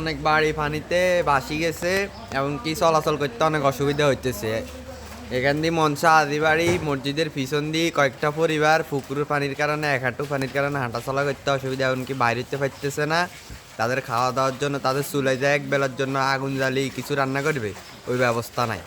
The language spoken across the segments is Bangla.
অনেক বাড়ি পানিতে ভাসি গেছে এবং কি চলাচল করতে অনেক অসুবিধা হইতেছে। এখান দিয়ে মনসা আদিবাড়ি মসজিদের পিছন দিয়ে কয়েকটা পরিবার পুকুরের পানির কারণে, এক হাঁটু পানির কারণে হাঁটা চলা করতে অসুবিধা এমনকি বাইরেতে পারতেছে না। তাদের খাওয়া দাওয়ার জন্য, তাদের চুলে যায় এক বেলার জন্য আগুন জ্বালিয়ে কিছু রান্না করবে, ওই ব্যবস্থা নাই।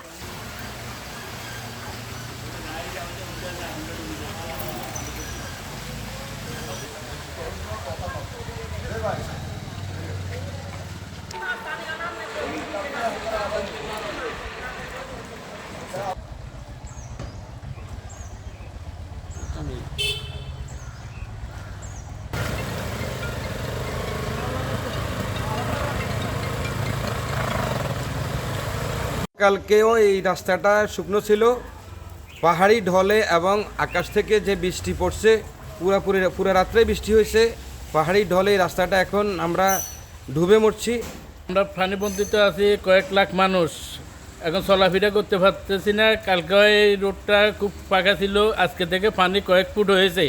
কালকেও এই রাস্তাটা শুকনো ছিল। পাহাড়ি ঢলে এবং আকাশ থেকে যে বৃষ্টি পড়ছে পুরাপুরি পুরো রাত্রে বৃষ্টি হয়েছে। পাহাড়ি ঢলে রাস্তাটা এখন আমরা ডুবে মরছি। আমরা প্রাণীবন্ধিত আছি কয়েক লাখ মানুষ। এখন চলাফেরা করতে পারতেছি না। কালকে রোডটা খুব পাকা ছিল। আজকে থেকে পানি কয়েক ফুট হয়েছে।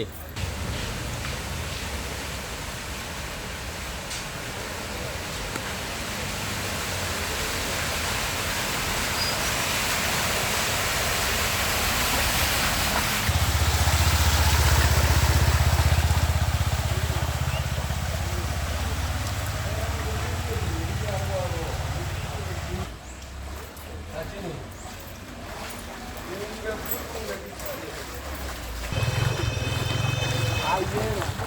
Aí,